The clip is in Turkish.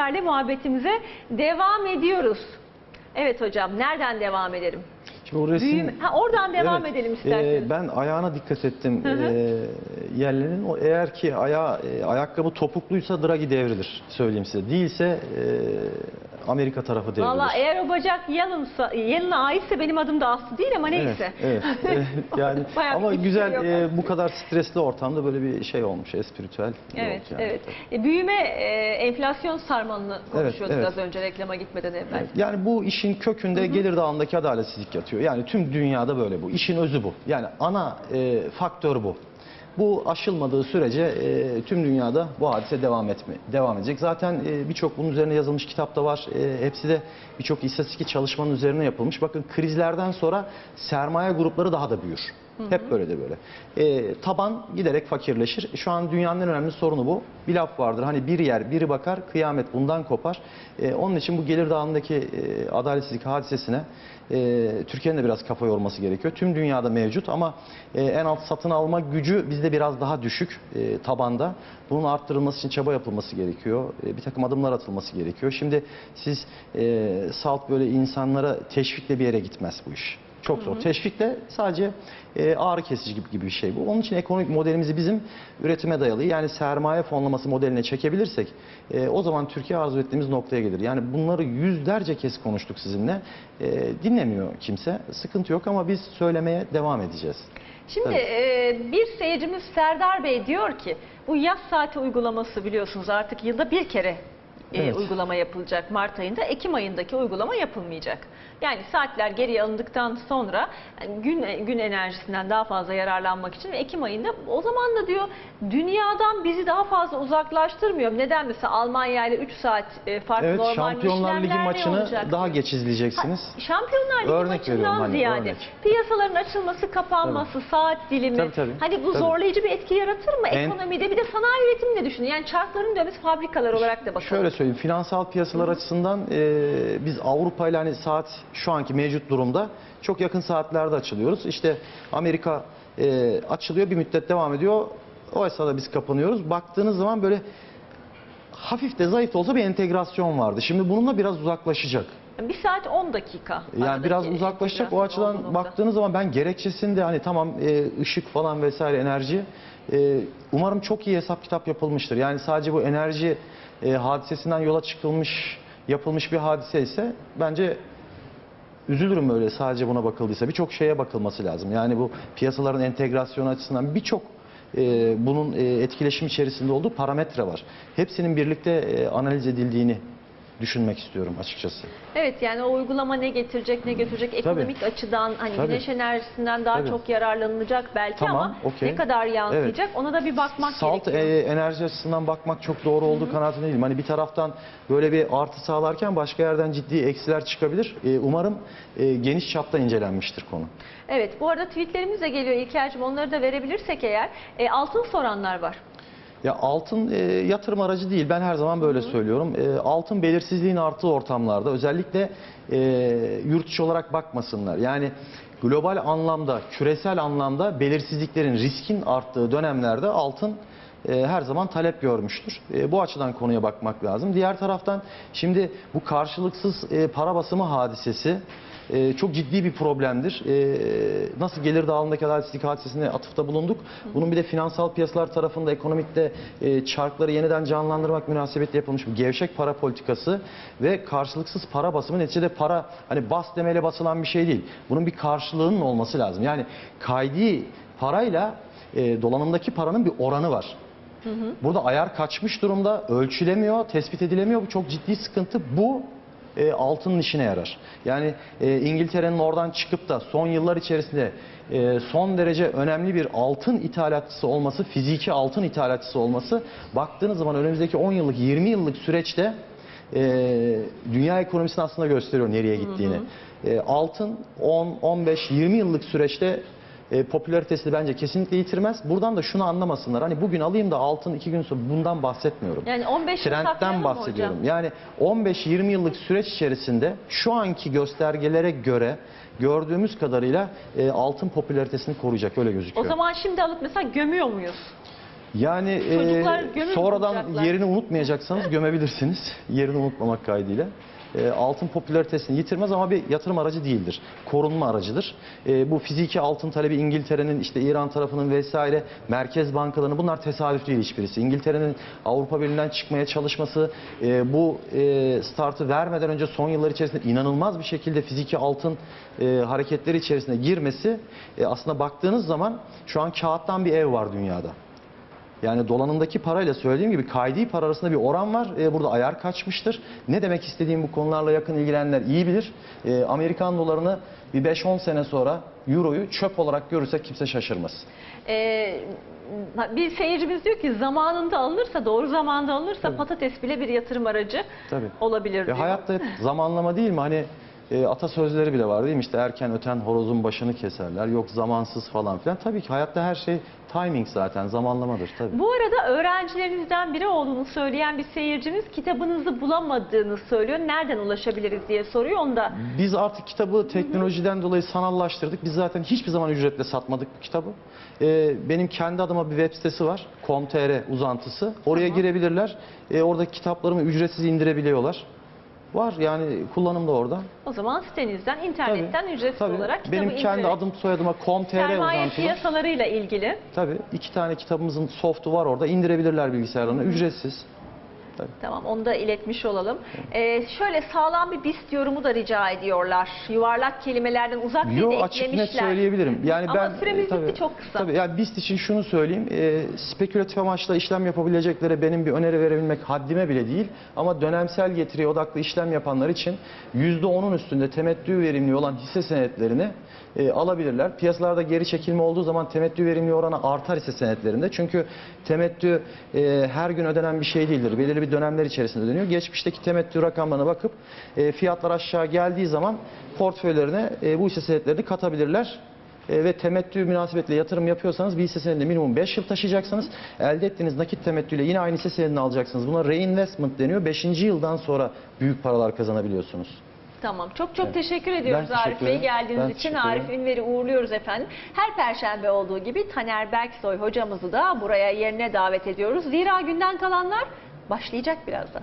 Ömer'le muhabbetimize devam ediyoruz. Evet hocam nereden devam edelim? Şimdi o resim, Büyüme- ha, oradan devam Evet, edelim isterseniz. e, ben ayağına dikkat ettim Hı hı. e, yerlerinin. O eğer ki ayağı, e, ayakkabı topukluysa Draghi devrilir söyleyeyim size. Değilse e, Amerika tarafı devrilir. Valla eğer o bacak yanınsa, yanına aitse benim adım da Aslı değil ama neyse. Evet, evet, evet. yani ama şey güzel e, bu kadar stresli ortamda böyle bir şey olmuş, espritüel. Evet, yani. evet. E, büyüme, e, enflasyon sarmalını konuşuyorduk evet. az önce reklama gitmeden evvel. Evet, Yani bu işin kökünde gelir dağındaki adaletsizlik yatıyor. Yani tüm dünyada böyle bu. İşin özü bu. Yani ana e, faktör bu. Bu aşılmadığı sürece e, tüm dünyada bu hadise devam etme devam edecek. Zaten e, birçok bunun üzerine yazılmış kitap da var. E, hepsi de birçok istatistik çalışmanın üzerine yapılmış. Bakın krizlerden sonra sermaye grupları daha da büyür. Hep böyle de böyle. E, taban giderek fakirleşir. Şu an dünyanın en önemli sorunu bu. Bir laf vardır. Hani bir yer biri bakar, kıyamet bundan kopar. E, onun için bu gelir dağındaki e, adaletsizlik hadisesine e, Türkiye'nin de biraz kafa yorması gerekiyor. Tüm dünyada mevcut ama e, en alt satın alma gücü bizde biraz daha düşük e, tabanda. Bunun arttırılması için çaba yapılması gerekiyor. E, bir takım adımlar atılması gerekiyor. Şimdi siz e, salt böyle insanlara teşvikle bir yere gitmez bu iş. Çok zor. Teşvikle sadece e, ağrı kesici gibi, gibi bir şey bu. Onun için ekonomik modelimizi bizim üretime dayalı yani sermaye fonlaması modeline çekebilirsek e, o zaman Türkiye arzu ettiğimiz noktaya gelir. Yani bunları yüzlerce kez konuştuk sizinle. E, dinlemiyor kimse. Sıkıntı yok ama biz söylemeye devam edeceğiz. Şimdi e, bir seyircimiz Serdar Bey diyor ki bu yaz saati uygulaması biliyorsunuz artık yılda bir kere e, Evet. uygulama yapılacak Mart ayında. Ekim ayındaki uygulama yapılmayacak. Yani saatler geriye alındıktan sonra yani gün gün enerjisinden daha fazla yararlanmak için Ekim ayında o zaman da diyor dünyadan bizi daha fazla uzaklaştırmıyor. Neden mesela Almanya ile 3 saat e, farklı Evet normal Şampiyonlar Ligi maçını olacak daha geç izleyeceksiniz. Ha, Şampiyonlar Ligi Örnek maçından hani, ziyade örnek. piyasaların açılması, kapanması, saat dilimi. Tabii, tabii. Hani bu Tabii. zorlayıcı bir etki yaratır mı En- ekonomide? Bir de sanayi üretimini de düşünün. Yani çarkların dönmesi fabrikalar olarak da bakalım. Şöyle söyleyeyim, finansal piyasalar açısından e, biz Avrupa ile hani saat şu anki mevcut durumda çok yakın saatlerde açılıyoruz. İşte Amerika e, açılıyor, bir müddet devam ediyor. O esnada biz kapanıyoruz. Baktığınız zaman böyle hafif de zayıf olsa bir entegrasyon vardı. Şimdi bununla biraz uzaklaşacak. Bir saat 10 dakika. Yani biraz uzaklaşacak. O açıdan baktığınız zaman ben gerekçesinde hani tamam e, ışık falan vesaire enerji e, umarım çok iyi hesap kitap yapılmıştır. Yani sadece bu enerji e, hadisesinden yola çıkılmış yapılmış bir hadise ise bence üzülürüm böyle sadece buna bakıldıysa. Birçok şeye bakılması lazım. Yani bu piyasaların entegrasyonu açısından birçok e, bunun e, etkileşim içerisinde olduğu parametre var. Hepsinin birlikte e, analiz edildiğini düşünmek istiyorum açıkçası. Evet yani o uygulama ne getirecek ne götürecek ekonomik açıdan hani Tabii. güneş enerjisinden daha Tabii. çok yararlanılacak belki Tamam, ama okey. ne kadar yansıyacak ona da bir bakmak Salt gerekiyor. e, enerji açısından bakmak çok doğru olduğu kanaatinde değilim. Hani bir taraftan böyle bir artı sağlarken başka yerden ciddi eksiler çıkabilir. E, umarım e, geniş çapta incelenmiştir konu. Evet bu arada tweetlerimiz de geliyor İlker'cim onları da verebilirsek eğer e, altın soranlar var. Ya altın e, yatırım aracı değil. Ben her zaman böyle söylüyorum. E, altın belirsizliğin arttığı ortamlarda özellikle e, yurt dışı olarak bakmasınlar. Yani global anlamda, küresel anlamda belirsizliklerin, riskin arttığı dönemlerde altın her zaman talep görmüştür. E, bu açıdan konuya bakmak lazım. Diğer taraftan şimdi bu karşılıksız e, para basımı hadisesi e, çok ciddi bir problemdir. E, nasıl gelir dağılımındaki adaletsizlik hadisesine atıfta bulunduk. Bunun bir de finansal piyasalar tarafında ekonomikte e, çarkları yeniden canlandırmak münasebetle yapılmış bir gevşek para politikası ve karşılıksız para basımı neticede para hani bas demeyle basılan bir şey değil. Bunun bir karşılığının olması lazım. Yani kaydi parayla e, dolanımdaki paranın bir oranı var. Burada ayar kaçmış durumda, ölçülemiyor, tespit edilemiyor. Bu çok ciddi sıkıntı. Bu e, altının işine yarar. Yani e, İngiltere'nin oradan çıkıp da son yıllar içerisinde e, son derece önemli bir altın ithalatçısı olması, fiziki altın ithalatçısı olması baktığınız zaman önümüzdeki 10 yıllık, 20 yıllık süreçte e, dünya ekonomisini aslında gösteriyor nereye gittiğini. E, altın 10, 15, 20 yıllık süreçte e, popülaritesini bence kesinlikle yitirmez. Buradan da şunu anlamasınlar. Hani bugün alayım da altın iki gün sonra bundan bahsetmiyorum. Yani 15 yıl bahsediyorum. hocam? Yani 15-20 yıllık süreç içerisinde şu anki göstergelere göre gördüğümüz kadarıyla e, altın popülaritesini koruyacak öyle O gözüküyor. zaman şimdi alıp mesela gömüyor muyuz? Yani e, sonradan bulacaklar. yerini unutmayacaksanız gömebilirsiniz. Yerini unutmamak kaydıyla. E, altın popülaritesini yitirmez ama bir yatırım aracı değildir. Korunma aracıdır. E, bu fiziki altın talebi İngiltere'nin işte İran tarafının vesaire merkez bankalarının bunlar tesadüf değil hiçbirisi. İngiltere'nin Avrupa Birliği'nden çıkmaya çalışması e, bu e, startı vermeden önce son yıllar içerisinde inanılmaz bir şekilde fiziki altın e, hareketleri içerisine girmesi e, aslında baktığınız zaman şu an kağıttan bir ev var dünyada. Yani dolanımdaki parayla söylediğim gibi kaydi para arasında bir oran var. Ee, burada ayar kaçmıştır. Ne demek istediğim bu konularla yakın ilgilenenler iyi bilir. Ee, Amerikan dolarını bir 5-10 sene sonra Euro'yu çöp olarak görürsek kimse şaşırmaz. Ee, bir seyircimiz diyor ki zamanında alınırsa, doğru zamanda alınırsa patates bile bir yatırım aracı Tabii. olabilir Ve diyor. hayatta hep zamanlama değil mi? Hani e, atasözleri bile var değil mi? İşte erken öten horozun başını keserler. Yok zamansız falan filan. Tabii ki hayatta her şey timing zaten. Zamanlamadır tabii. Bu arada öğrencilerinizden biri olduğunu söyleyen bir seyircimiz kitabınızı bulamadığını söylüyor. Nereden ulaşabiliriz diye soruyor. Onu da Biz artık kitabı teknolojiden dolayı sanallaştırdık. Biz zaten hiçbir zaman ücretle satmadık bu kitabı. Ee, benim kendi adıma bir web sitesi var. com.tr uzantısı. Oraya Tamam. girebilirler. Ee, oradaki kitaplarımı ücretsiz indirebiliyorlar. Var yani kullanım da orada. o zaman sitenizden, internetten ücretsiz Tabii. olarak kitabı Benim kendi indirerek- adım soyadıma com.tr Sermaye piyasalarıyla ilgili. Tabii iki tane kitabımızın softu var orada. indirebilirler bilgisayarlarına. Ücretsiz. Tamam onu da iletmiş olalım. Ee, şöyle sağlam bir BIST yorumu da rica ediyorlar. Yuvarlak kelimelerden uzak diye Yo de açık net eklemişler. söyleyebilirim. Yani Ama ben süremiz e, tabii, bitti çok kısa. Tabii yani BIST için şunu söyleyeyim. E, spekülatif amaçla işlem yapabileceklere benim bir öneri verebilmek haddime bile değil. Ama dönemsel getiriye odaklı işlem yapanlar için %10'un üstünde temettü verimli olan hisse senetlerini e, alabilirler. Piyasalarda geri çekilme olduğu zaman temettü verimli oranı artar hisse senetlerinde. Çünkü temettü e, her gün ödenen bir şey değildir. Belirli bir dönemler içerisinde dönüyor. Geçmişteki temettü rakamlarına bakıp e, fiyatlar aşağı geldiği zaman portföylerine e, bu hisse senetlerini katabilirler. E, ve temettü münasebetiyle yatırım yapıyorsanız bir hisse senedinde minimum 5 yıl taşıyacaksınız. Elde ettiğiniz nakit temettüyle yine aynı hisse senedini alacaksınız. Buna reinvestment deniyor. 5. yıldan sonra büyük paralar kazanabiliyorsunuz. Tamam. Çok çok teşekkür ediyoruz Ben Arif Bey geldiğiniz Ben için. Arif. Ünver'i uğurluyoruz efendim. Her perşembe olduğu gibi Taner Berksoy hocamızı da buraya yerine davet ediyoruz. Zira günden kalanlar başlayacak birazdan.